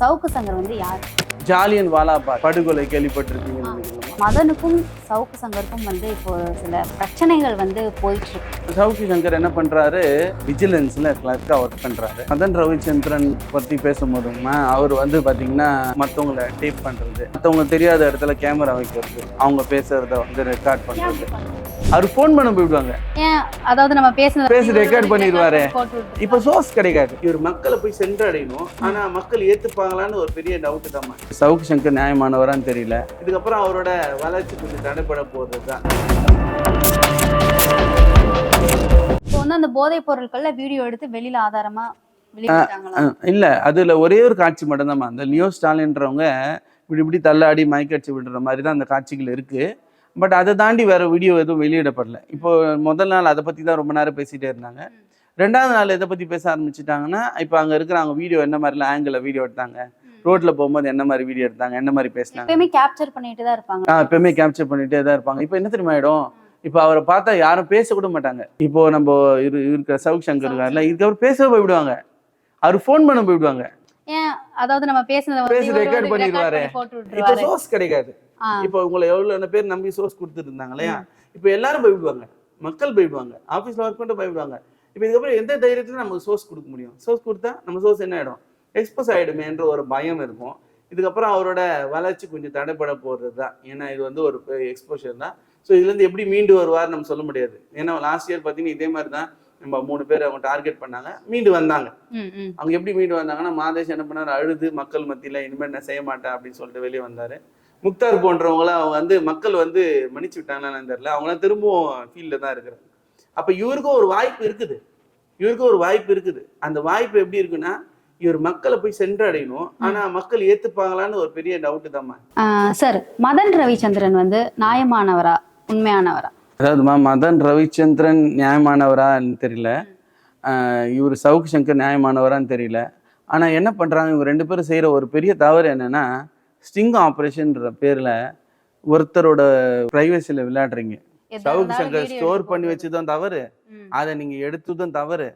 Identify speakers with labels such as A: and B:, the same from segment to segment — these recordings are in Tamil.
A: சவுக்கு சங்கர் வந்து யார்?
B: ஜாலியன் வாலாபாக் படுகொலை கேள்விப்பட்டிருக்கீங்கன்னு நினைக்கிறேன்
A: மதனுக்கும் சவுக்கு சங்கருக்கும் வந்து இப்போ சில பிரச்சனைகள் வந்து போயிட்டு இருக்கு
B: சவுக்கு சங்கர் என்ன பண்றாரு? விஜிலன்ஸ்ல கிளர்க்கா ஒர்க் பண்றாரு. மதன் ரவிச்சந்திரன் பத்தி பேசும்போதுமா அவர் வந்து பாத்தீங்கன்னா மத்தவங்கள டேப் பண்றது மத்தவங்க தெரியாத இடத்துல கேமரா வைக்கிறது அவங்க பேசுறத வந்து ரெக்கார்ட் பண்றது. அவர் ஃபோன் பண்ண போயிடுவாங்க.
A: அதாவது நம்ம பேசுனது
B: பேசி record பண்ணிடுவாரு. இப்ப சோர்ஸ் கிடைக்காது. இவர் மக்களை போய் சென்றடையணும். ஆனா மக்கள் ஏத்துப்பாங்களான்னு ஒரு பெரிய டவுட் தான் சவுக்கு சங்கர் நியாயமானவரான்னு தெரியல. இதுக்கப்புறம் அவரோட வளர்ச்சி கொஞ்சம் தடைப்பட போறது தான்
A: இப்போ வந்து அந்த போதைப் பொருட்கள்ல வீடியோ எடுத்து வெளியில ஆதாரமா
B: இல்ல. அதுல ஒரே ஒரு காட்சி மட்டும்தாம்மா அந்த லியோ ஸ்டாலின்றவங்க இப்படி இப்படி தள்ளாடி மயக்கடிச்சு விடுற மாதிரி தான் அந்த காட்சிகள் இருக்கு. பட் அதை தாண்டி வேற வீடியோ எதுவும் வெளியிடப்படல. இப்போ முதல் நாள் அதை பத்தி தான் ரொம்ப நேரம் பேசிட்டே இருந்தாங்க. ரெண்டாவது நாள் எதை பத்தி பேச ஆரம்பிச்சிட்டாங்கன்னா இப்போ அங்க இருக்கிறவங்க வீடியோ என்ன மாதிரிலாம் ஆங்கிள் வீடியோ எடுத்தாங்க? ரோட்ல போகும்போது என்ன மாதிரி வீடியோ எடுத்தாங்க? என்ன மாதிரி பேசினாங்க?
A: எப்பயுமே கேப்சர் பண்ணிட்டு தான் இருப்பாங்க.
B: ஆ எப்பவுமே கேப்சர் பண்ணிட்டே தான் இருப்பாங்க. இப்போ என்ன தெரியுமா ஆயிடும்? இப்போ அவரை பார்த்தா யாரும் பேச கூட மாட்டாங்க. இப்போ நம்ம இரு இருக்கிற சவுக் சங்கர் இருக்கார்ல இதுக்கு அவர் பேச போய்விடுவாங்க. அவர் ஃபோன் பண்ண போயிடுவாங்க
A: ஏன்? அதாவது நம்ம பேசுனதை
B: பேசி record பண்ணிடுவாரு. இப்போ சோர்ஸ் கிடைக்காது. இப்போ உங்களை எவ்வளவு பேர் நம்பி சோர்ஸ் கொடுத்துட்டு இருந்தாங்க இல்லையா இப்போ எல்லாரும் போயிடுவாங்க மக்கள் போயிடுவாங்க ஆஃபீஸ்ல ஒர்க் பண்ணிட்டு போயிடுவாங்க இப்போ இதுக்கப்புறம் எந்த தைரியத்துல நமக்கு சோர்ஸ் கொடுக்க முடியும்? சோர்ஸ் கொடுத்தா நம்ம சோர்ஸ் என்ன ஆயிடும்? எக்ஸ்போஸ் ஆயிடுமேன்ற ஒரு பயம் இருக்கும். இதுக்கப்புறம் அவரோட வளர்ச்சி கொஞ்சம் தடைப்பட போறது தான் ஏன்னா இது வந்து ஒரு எக்ஸ்போஷர் தான். ஸோ இதுலேருந்து எப்படி மீண்டு வருவார் நம்ம சொல்ல முடியாது. ஏன்னா லாஸ்ட் இயர் பார்த்தீங்கன்னா இதே மாதிரி தான் நம்ம மூணு பேர் அவங்க டார்கெட் பண்ணாங்க. மீண்டு வந்தாங்க. அவங்க எப்படி மீண்டு வந்தாங்கன்னா மாதேஷ் என்ன பண்ணாரு? அழுது மக்கள் மத்தியில இனிமேல் நான் செய்ய மாட்டேன் அப்படின்னு சொல்லிட்டு வெளியே வந்தாரு. முக்தார் போன்றவங்கள அவங்க வந்து மக்கள் வந்து மன்னிச்சு விட்டாங்களான்னு தெரியல. அவங்களாம் திரும்பவும் ஃபீல்டில் தான் இருக்கிறாங்க. அப்ப இவருக்கும் ஒரு வாய்ப்பு இருக்குது. இவருக்கும் ஒரு வாய்ப்பு இருக்குது. அந்த வாய்ப்பு எப்படி இருக்குன்னா இவர் மக்களை போய் சென்றடையணும். ஆனா மக்கள் ஏத்துப்பாங்களான்னு ஒரு பெரிய டவுட் தாம்மா.
A: ஆ, சார் மதன் ரவிச்சந்திரன் வந்து நியாயமானவரா? உண்மையானவரா?
B: அதாவதுமா மதன் ரவிச்சந்திரன் நியாயமானவரான்னு தெரியல. இவர் சவுக் சங்கர் நியாயமானவரான்னு தெரியல. ஆனா என்ன பண்றாங்க? இவங்க ரெண்டு பேரும் செய்யற ஒரு பெரிய தவறு என்னன்னா ஸ்டிங் ஆப்ரேஷன்ற பேர்ல ஒருத்தரோட பிரைவசியில விளையாடுறீங்க.
A: எதா
B: சவுக்
A: இருந்தாலும்
B: சங்கர் ஸ்டோர் பண்ணி. வச்சதும் தவறு. அதை நீங்க எடுத்ததும் தவறு.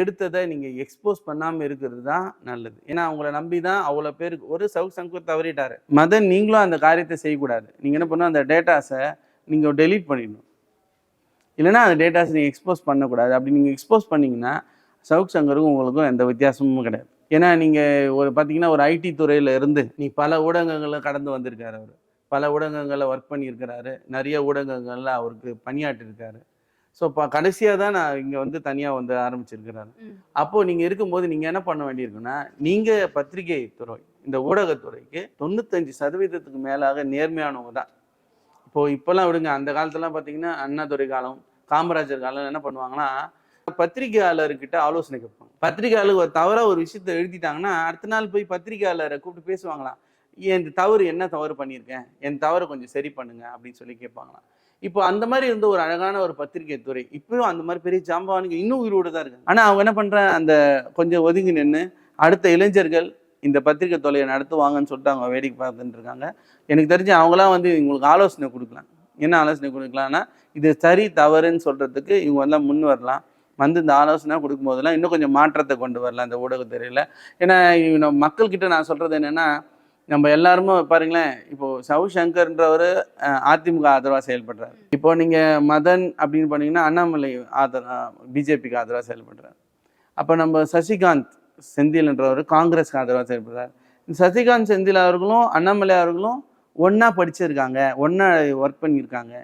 B: எடுத்ததை நீங்க எக்ஸ்போஸ் பண்ணாம இருக்கிறது தான் நல்லது. ஏன்னா அவங்கள நம்பி தான் அவ்வளவு பேருக்கு ஒரு சவுக் சங்கர் தவறிட்டாரு. மதன் நீங்களும் அந்த காரியத்தை செய்யக்கூடாது. நீங்க என்ன பண்ணணும் அந்த டேட்டாஸை நீங்க டெலீட் பண்ணிடணும். இல்லைன்னா அந்த டேட்டாஸ் நீங்கள் எக்ஸ்போஸ் பண்ணக்கூடாது. அப்படி நீங்கள் எக்ஸ்போஸ் பண்ணீங்கன்னா சவுக் சங்கருக்கும் உங்களுக்கும் எந்த வித்தியாசமும் கிடையாது. ஏன்னா நீங்கள் ஒரு பார்த்தீங்கன்னா ஒரு ஐடி துறையில் இருந்து நீ பல ஊடகங்களை கடந்து வந்திருக்காரு அவர். பல ஊடகங்களில் ஒர்க் பண்ணியிருக்கிறாரு. நிறைய ஊடகங்களில் அவருக்கு பணியாற்றிருக்காரு. ஸோ இப்போ கடைசியாக தான் நான் இங்கே வந்து தனியாக வந்து ஆரம்பிச்சிருக்கிறாரு. அப்போது நீங்கள் இருக்கும்போது நீங்கள் என்ன பண்ண வேண்டியிருக்குன்னா நீங்கள் பத்திரிகை துறை இந்த ஊடகத்துறைக்கு தொண்ணூத்தஞ்சு சதவீதத்துக்கு மேலாக நேர்மையானவங்க தான். இப்போ இப்போல்லாம் விடுங்க அந்த காலத்துலலாம் பார்த்தீங்கன்னா அண்ணாதுரை காலம் காமராஜர் காலம் என்ன பண்ணுவாங்கன்னா பத்திரிகையாளர்கிட்ட ஆலோசனை கேட்பாங்க. பத்திரிகையாளர் ஒரு தவறாக ஒரு விஷயத்த எழுதிட்டாங்கன்னா அடுத்த நாள் போய் பத்திரிகையாளரை கூப்பிட்டு பேசுவாங்களாம். என் தவறு என்ன தவறு பண்ணியிருக்கேன்? என் தவறை கொஞ்சம் சரி பண்ணுங்க அப்படின்னு சொல்லி கேட்பாங்களாம். இப்போ அந்த மாதிரி இருந்த ஒரு அழகான ஒரு பத்திரிகை துறை இப்பவும் அந்த மாதிரி பெரிய ஜாம்பவானுங்க இன்னும் உயிரோடு தான் இருக்கு ஆனால் அவங்க என்ன பண்ணுறேன் அந்த கொஞ்சம் ஒதுங்கி நின்று அடுத்த இளைஞர்கள் இந்த பத்திரிகை தொலையை நடத்துவாங்கன்னு சொல்லிட்டு அவங்க வேடிக்கை பார்த்துட்டு இருக்காங்க. எனக்கு தெரிஞ்சு அவங்களாம் வந்து இவங்களுக்கு ஆலோசனை கொடுக்கலாம். என்ன ஆலோசனை கொடுக்கலாம்னா இது சரி தவறுன்னு சொல்றதுக்கு இவங்க வந்து முன் வரலாம். வந்து இந்த ஆலோசனை கொடுக்கும்போதெல்லாம் இன்னும் கொஞ்சம் மாற்றத்தை கொண்டு வரலாம் இந்த ஊடகத்துறையில் ஏன்னா மக்கள்கிட்ட நான் சொல்கிறது என்னென்னா நம்ம எல்லாருமே பாருங்களேன் இப்போ சவு சங்கர்ன்றவர் அதிமுக ஆதரவாக செயல்படுறாரு. இப்போ நீங்கள் மதன் அப்படின்னு பண்ணீங்கன்னா அண்ணாமலை ஆதரவா பிஜேபிக்கு ஆதரவாக செயல்படுறாரு. அப்போ நம்ம சசிகாந்த் செந்தில் என்றவர் காங்கிரஸ்க்கு ஆதரவாக செயல்படுறார். இந்த சசிகாந்த் செந்தில் அவர்களும் அண்ணாமலை அவர்களும் ஒன்றா படிச்சிருக்காங்க ஒன்றா ஒர்க் பண்ணியிருக்காங்க.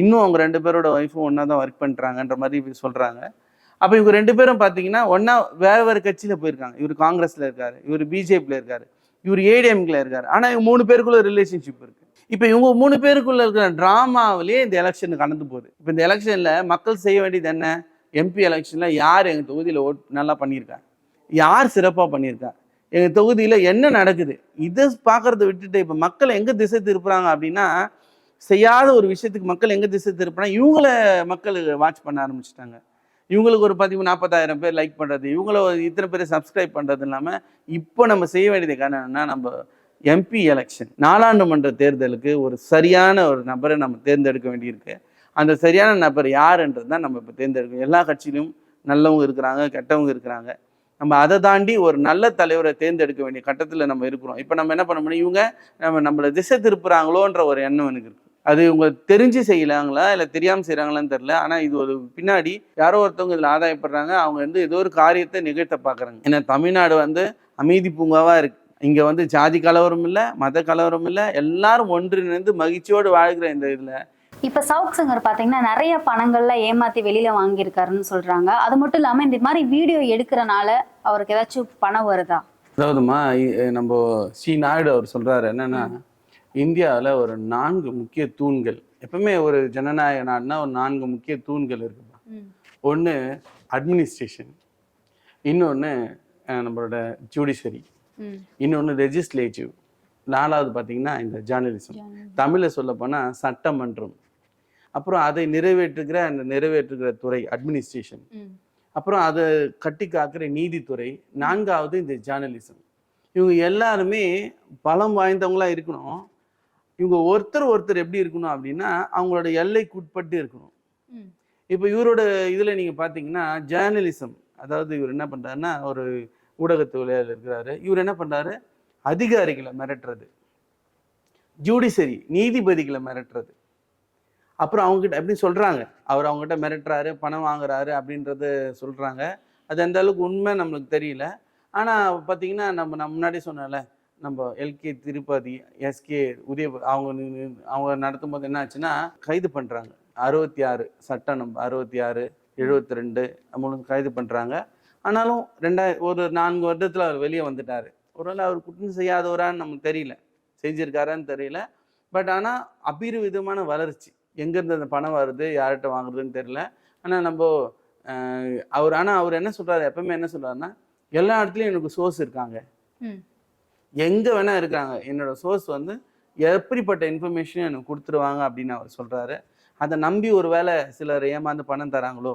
B: இன்னும் அவங்க ரெண்டு பேரோட ஒய்ஃபும் ஒன்றா தான் ஒர்க் பண்ணுறாங்கன்ற மாதிரி சொல்கிறாங்க அப்போ இவங்க ரெண்டு பேரும் பார்த்தீங்கன்னா ஒன்றா வேறு வேறு கட்சியில் போயிருக்காங்க. இவர் காங்கிரஸில் இருக்கார் இவர் பிஜேபியில் இருக்கார் இவர் ஏடிஎம்கில் இருக்கார். ஆனால் இவங்க மூணு பேருக்குள்ள ரிலேஷன்ஷிப் இருக்குது இப்போ இவங்க மூணு பேருக்குள்ள இருக்கிற ட்ராமாவிலேயே இந்த எலெக்ஷன் கடந்து போகுது. இப்போ இந்த எலெக்ஷனில் மக்கள் செய்ய வேண்டியது என்ன? எம்பி எலெக்ஷனில் யார் எங்கள் தொகுதியில் ஓட் நல்லா பண்ணியிருக்கா யார் சிறப்பாக பண்ணியிருக்கா? எங்கள் தொகுதியில் என்ன நடக்குது? இதை பார்க்குறத விட்டுட்டு இப்போ மக்கள் எங்கே திசை திருப்புறாங்க அப்படின்னா செய்யாத ஒரு விஷயத்துக்கு மக்கள் எங்கே திசை திருப்பினா இவங்கள மக்கள் வாட்ச் பண்ண ஆரம்பிச்சிட்டாங்க. இவங்களுக்கு ஒரு பதிவு நாற்பதாயிரம் பேர் லைக் பண்ணுறது இவங்கள இத்தனை பேர் சப்ஸ்கிரைப் பண்ணுறது இல்லாமல் இப்போ நம்ம செய்ய வேண்டியது காரணம் என்னன்னா நம்ம எம்பி எலெக்ஷன் நாடாளுமன்ற தேர்தலுக்கு ஒரு சரியான ஒரு நபரை நம்ம தேர்ந்தெடுக்க வேண்டியிருக்கு. அந்த சரியான நபர் யாருன்றது தான் நம்ம இப்போ தேர்ந்தெடுக்கணும். எல்லா கட்சியிலும் நல்லவங்க இருக்கிறாங்க கெட்டவங்க இருக்கிறாங்க. நம்ம அதை தாண்டி ஒரு நல்ல தலைவரை தேர்ந்தெடுக்க வேண்டிய கட்டத்தில் நம்ம இருக்கிறோம். இப்போ நம்ம என்ன பண்ண முடியும்? இவங்க நம்ம நம்மளை திசை திருப்புறாங்களோன்ற ஒரு எண்ணம் எனக்கு இருக்கு. அது இவங்க தெரிஞ்சு செய்யலாங்களா? இல்லை தெரியாமல் செய்கிறாங்களான்னு தெரில ஆனால் இது ஒரு பின்னாடி யாரோ ஒருத்தவங்க இதில் ஆதாயப்படுறாங்க. அவங்க வந்து ஏதோ ஒரு காரியத்தை நிகழ்த்த பார்க்குறாங்க ஏன்னா தமிழ்நாடு வந்து அமைதி பூங்காவாக இருக்கு. இங்கே வந்து ஜாதி கலவரம் இல்லை மத கலவரம் இல்லை. எல்லாரும் ஒன்றிணைந்து மகிழ்ச்சியோடு வாழ்கிற இந்த இதில்.
A: இப்ப சவுக் சிங்கர் பாத்தீங்கன்னா நிறைய பணங்கள்ல ஏமாத்தி வெளியில வாங்கியிருக்காருன்னு சொல்றாங்க. அது மட்டும் இல்லாம இந்த மாதிரி வீடியோ எடுக்கிறனால அவருக்கு ஏதாச்சும் பணம் வருதா?
B: அதாவதுமா நம்ம ஸ்ரீ நாயுடு அவர் சொல்றாரு என்னன்னா இந்தியாவில் ஒரு நான்கு முக்கிய தூண்கள். எப்பவுமே ஒரு ஜனநாயக நாடுனா ஒரு நான்கு முக்கிய தூண்கள் இருக்குப்பா ஒன்று அட்மினிஸ்ட்ரேஷன் இன்னொன்று நம்மளோட ஜுடிஷரி இன்னொன்று லெஜிஸ்லேட்டிவ் நாலாவது பார்த்தீங்கன்னா இந்த ஜேர்னலிசம் தமிழில் சொல்லப்போனால் சட்டமன்றம். அப்புறம் அதை நிறைவேற்றுகிற அந்த நிறைவேற்றுகிற துறை அட்மினிஸ்ட்ரேஷன் அப்புறம் அதை கட்டி காக்கிற நீதித்துறை. நான்காவது இந்த ஜேர்னலிசம் இவங்க எல்லாருமே பலம் வாய்ந்தவங்களா இருக்கணும். இவங்க ஒருத்தர் ஒருத்தர் எப்படி இருக்கணும் அப்படின்னா அவங்களோட எல்லைக்குட்பட்டு இருக்கணும். இப்போ இவரோட இதில் நீங்கள் பார்த்தீங்கன்னா ஜேர்னலிசம் அதாவது இவர் என்ன பண்ணுறாருன்னா ஒரு ஊடகத்துறையில் இருக்கிறாரு. இவர் என்ன பண்ணுறாரு அதிகாரிகளை மிரட்டுறது. ஜுடிஷரி நீதிபதிகளை மிரட்டுறது. அப்புறம் அவங்ககிட்ட எப்படி சொல்கிறாங்க அவர் அவங்ககிட்ட மிரட்டுறாரு பணம் வாங்குறாரு அப்படின்றத சொல்கிறாங்க அது எந்த அளவுக்கு உண்மை நம்மளுக்கு தெரியல. ஆனால் பார்த்தீங்கன்னா நம்ம நான் முன்னாடி சொன்னேன்ல நம்ம எல்கே திருப்பதி எஸ்கே உதய அவங்க அவங்க நடத்தும் போது என்ன ஆச்சுன்னா கைது பண்ணுறாங்க அறுபத்தி ஆறு சட்ட நம்பர் அறுபத்தி ஆறு எழுபத்தி ரெண்டு மூணு கைது பண்ணுறாங்க ஆனாலும் ரெண்டாயிரம் ஒரு நான்கு வருடத்தில் அவர் வெளியே வந்துட்டார். ஒருவேளை அவர் குற்றம் செய்யாதவரான்னு நமக்கு தெரியல. செஞ்சுருக்காரான்னு தெரியல. பட் ஆனால் அபரிவிதமான வளர்ச்சி. எங்கேருந்து அந்த பணம் வருது யார்கிட்ட வாங்குறதுன்னு தெரியல. ஆனால் நம்ம அவர் ஆனால் அவர் என்ன சொல்கிறாரு எப்பவுமே என்ன சொல்கிறாருன்னா எல்லா இடத்துலையும் எனக்கு சோர்ஸ் இருக்காங்க. எங்கே வேணா இருக்காங்க. என்னோட சோர்ஸ் வந்து எப்படிப்பட்ட இன்ஃபர்மேஷனும் எனக்கு கொடுத்துருவாங்க அப்படின்னு அவர் சொல்றாரு. அதை நம்பி ஒரு வேளை சிலர் ஏமாந்து பணம் தராங்களோ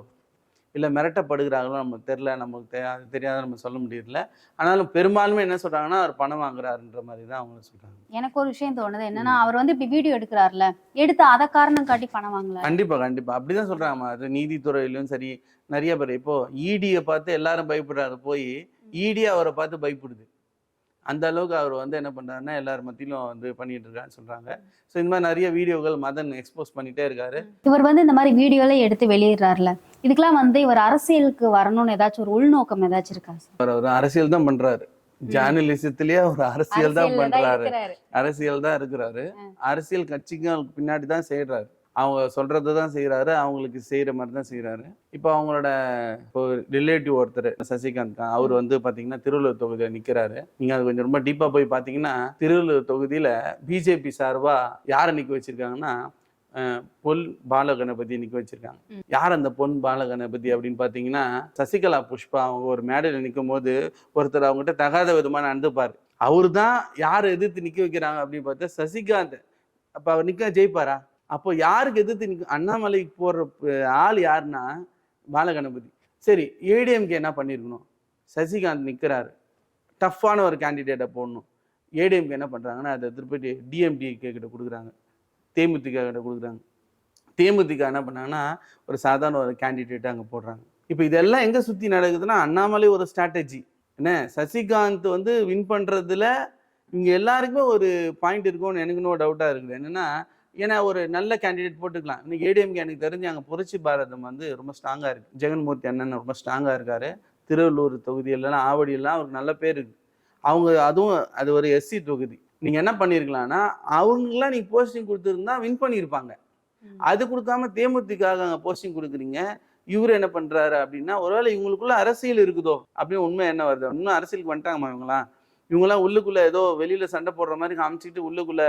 B: இல்லை மிரட்டப்படுகிறாங்களோ நமக்கு தெரில நமக்கு தெ அது தெரியாத நம்ம சொல்ல முடியல ஆனாலும் பெரும்பாலுமே என்ன சொல்றாங்கன்னா அவர் பணம் வாங்குறாருன்ற மாதிரி தான் அவங்க சொல்றாங்க.
A: எனக்கு ஒரு விஷயம் தோணுது. என்னன்னா அவர் வந்து இப்படி வீடியோ எடுக்கிறாருல எடுத்து அதை காரணம் காட்டி பணம் வாங்கல.
B: கண்டிப்பா கண்டிப்பா. அப்படிதான் சொல்றாங்க. அது நீதித்துறையிலும் சரி நிறைய பேர். இப்போ இடியை பார்த்து எல்லாரும் பயப்படுறாரு. போய் இடி அவரை பார்த்து பயப்படுது. அந்த அளவுக்கு அவர் வந்து என்ன பண்றாருன்னா எல்லார் மத்தியிலும் வந்து பண்ணிட்டு இருக்காருன்னு சொல்றாங்க. ஸோ இந்த மாதிரி நிறைய வீடியோகள் மதன் எக்ஸ்போஸ் பண்ணிட்டே இருக்காரு.
A: இவர் வந்து இந்த மாதிரி வீடியோல எடுத்து வெளியிடுறாருல. இதுக்கெல்லாம் வந்து இவர் அரசியலுக்கு வரணும்னு ஏதாச்சும் ஒரு உள்நோக்கம் ஏதாச்சும் இருக்கா
B: அவர் ஒரு அரசியல் தான் பண்றாரு. ஜேர்னலிசத்திலேயே ஒரு அரசியல் தான் பண்றாரு. அரசியல் தான் இருக்கிறாரு. அரசியல் கட்சிகளுக்கு பின்னாடி தான் செய்யறாரு அவங்க சொல்றது தான் செய்யறாரு அவங்களுக்கு செய்யற மாதிரி தான் செய்யறாரு இப்போ அவங்களோட இப்போ ரிலேட்டிவ் ஒருத்தர் சசிகாந்த் தான். அவர் வந்து பாத்தீங்கன்னா திருவள்ளூர் தொகுதியில நிக்கிறாரு. நீங்க அது கொஞ்சம் ரொம்ப டீப்பா போய் பாத்தீங்கன்னா திருவள்ளூர் தொகுதியில பிஜேபி சார்பா யாரை நிக்க வச்சிருக்காங்கன்னா பொல் பாலகணபதி நிக்க வச்சிருக்காங்க. யார் அந்த பொன் பாலகணபதி அப்படின்னு பாத்தீங்கன்னா சசிகலா புஷ்பா அவங்க ஒரு மேடையில் நிற்கும் போது ஒருத்தர் அவங்ககிட்ட தகாத விதமா நடந்துப்பாரு. அவரு தான் யாரை எதிர்த்து நிக்க வைக்கிறாங்க அப்படின்னு பார்த்தா சசிகாந்த். அப்ப அவர் நிக்க ஜெயிப்பாரா? அப்போ யாருக்கு எதிர்த்து நிற்கும் அண்ணாமலைக்கு போடுற ஆள் யாருன்னா பாலகணபதி. சரி ஏடிஎம்கே என்ன பண்ணியிருக்கணும் சசிகாந்த் நிற்கிறாரு டஃப்பான ஒரு கேண்டிடேட்டை போடணும். ஏடிஎம்கே என்ன பண்ணுறாங்கன்னா அதை திருப்பி டிஎம்டிகே கிட்ட கொடுக்குறாங்க. தேமுதிக கிட்ட கொடுக்குறாங்க. தேமுதிக என்ன பண்ணாங்கன்னா ஒரு சாதாரண ஒரு கேண்டிடேட்டை அங்கே போடுறாங்க. இப்போ இதெல்லாம் எங்கே சுற்றி நடக்குதுன்னா அண்ணாமலை ஒரு ஸ்ட்ராட்டஜி என்ன? சசிகாந்த் வந்து வின் பண்ணுறதுல இவங்க எல்லாருக்குமே ஒரு பாயிண்ட் இருக்கும்னு எனக்கு இன்னும் டவுட்டாக இருக்குது. என்னென்னா ஏன்னா ஒரு நல்ல கேண்டிடேட் போட்டுக்கலாம். இன்னைக்கு ஏடிஎம்கே எனக்கு தெரிஞ்சு அங்கே புரட்சி பாரதம் வந்து ரொம்ப ஸ்ட்ராங்காக இருக்குது ஜெகன்மூர்த்தி அண்ணன் ரொம்ப ஸ்ட்ராங்காக இருக்காரு. திருவள்ளூர் தொகுதியிலலாம் ஆவடியெல்லாம் அவருக்கு நல்ல பேர் இருக்கு. அவங்க அதுவும் அது ஒரு எஸ்சி தொகுதி. நீங்கள் என்ன பண்ணியிருக்கலாம்னா அவங்களாம் நீங்கள் போஸ்டிங் கொடுத்துருந்தா வின் பண்ணியிருப்பாங்க. அது கொடுக்காம தேமுதிகாக அங்கே போஸ்டிங் கொடுக்குறீங்க. இவர் என்ன பண்றாரு அப்படின்னா ஒருவேளை இவங்களுக்குள்ள அரசியல் இருக்குதோ அப்படின்னு உண்மை என்ன வருது? இன்னும் அரசியலுக்கு வந்துட்டாங்கம்மா இவங்களாம் இவங்களாம் உள்ளுக்குள்ள ஏதோ வெளியில சண்டை போடுற மாதிரி காமிச்சிட்டு உள்ளுக்குள்ள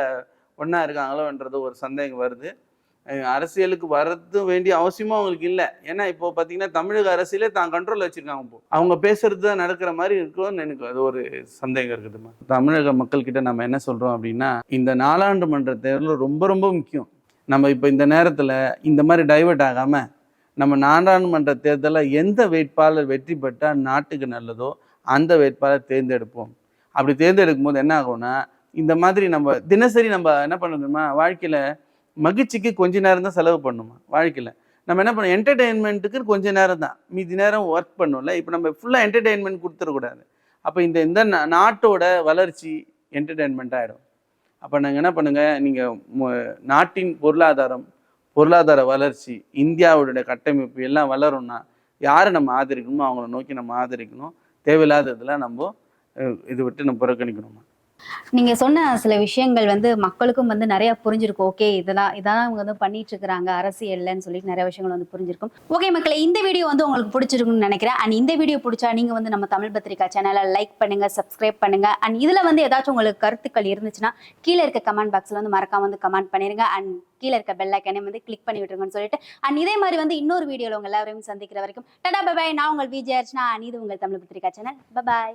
B: ஒன்றா இருக்காங்களோன்றது ஒரு சந்தேகம் வருது. அரசியலுக்கு வர்றது வேண்டிய அவசியமும் அவங்களுக்கு இல்லை. ஏன்னா இப்போ பார்த்தீங்கன்னா தமிழக அரசியலே தான் கண்ட்ரோல் வச்சுருக்காங்க இப்போ. அவங்க பேசுறது தான் நடக்கிற மாதிரி இருக்கும்னு எனக்கு அது ஒரு சந்தேகம் இருக்குதுமா தமிழக மக்கள்கிட்ட நம்ம என்ன சொல்கிறோம் அப்படின்னா இந்த நாலாண்டு மன்ற தேர்தல் ரொம்ப ரொம்ப முக்கியம். நம்ம இப்போ இந்த நேரத்தில் இந்த மாதிரி டைவர்ட் ஆகாமல் நம்ம நாடாளுமன்ற தேர்தலில் எந்த வேட்பாளர் வெற்றி பெற்றால் நாட்டுக்கு நல்லதோ அந்த வேட்பாளர் தேர்ந்தெடுப்போம். அப்படி தேர்ந்தெடுக்கும் போது என்ன ஆகும்னா இந்த மாதிரி நம்ம தினசரி நம்ம என்ன பண்ணணுமா வாழ்க்கையில் மகிழ்ச்சிக்கு கொஞ்ச நேரம் தான் செலவு பண்ணணுமா வாழ்க்கையில். நம்ம என்ன பண்ணோம் என்டர்டெயின்மெண்ட்டுக்கு கொஞ்ச நேரம் தான் மீதி நேரம் ஒர்க் பண்ணும்ல. இப்போ நம்ம ஃபுல்லாக என்டர்டெயின்மெண்ட் கொடுத்துடக்கூடாது. அப்போ இந்த இந்த நாட்டோட வளர்ச்சி என்டர்டெயின்மெண்ட் ஆகிடும் அப்போ நாங்கள் என்ன பண்ணுங்கள் நீங்கள் நாட்டின் பொருளாதாரம் பொருளாதார வளர்ச்சி இந்தியாவுடைய கட்டமைப்பு எல்லாம் வளரும்னா யாரை நம்ம ஆதரிக்கணுமோ அவங்கள நோக்கி நம்ம ஆதரிக்கணும். தேவையில்லாததெல்லாம் நம்ம இது விட்டு நம்ம புறக்கணிக்கணுமா?
A: நீங்க சொன்ன சில விஷயங்கள் வந்து மக்களுக்கும் வந்து நிறைய புரிஞ்சிருக்கும். ஓகே இதெல்லாம் இதான் அவங்க வந்து பண்ணிட்டு அரசு அரசியல்லன்னு சொல்லிட்டு நிறைய விஷயங்கள் வந்து புரிஞ்சிருக்கும். ஓகே மக்களை இந்த வீடியோ வந்து உங்களுக்கு பிடிச்சிருக்கும்னு நினைக்கிறேன். அண்ட் இந்த வீடியோ பிடிச்சா நீங்க வந்து நம்ம தமிழ் பத்திரிகா சேனலை லைக் பண்ணுங்க சப்ஸ்கிரைப் பண்ணுங்க. அண்ட் இதுல வந்து ஏதாச்சும் உங்களுக்கு கருத்துக்கள் இருந்துச்சுன்னா கீழே இருக்க கமெண்ட் பாக்ஸ்ல வந்து மறக்காம வந்து கமெண்ட் பண்ணிருங்க. அண்ட் கீழே இருக்க பெல் ஐக்கனையும் வந்து கிளிக் பண்ணி விட்டுருங்கன்னு சொல்லிட்டு. அண்ட் இதே மாதிரி வந்து இன்னொரு வீடியோல உங்க எல்லாரையும் சந்திக்கிற வரைக்கும் டடா பபாய் நான் உங்கள் விஜய் அர்ச்சனா. அண்ட் இது உங்கள் தமிழ் பத்திரிகா சேனல் பபாய்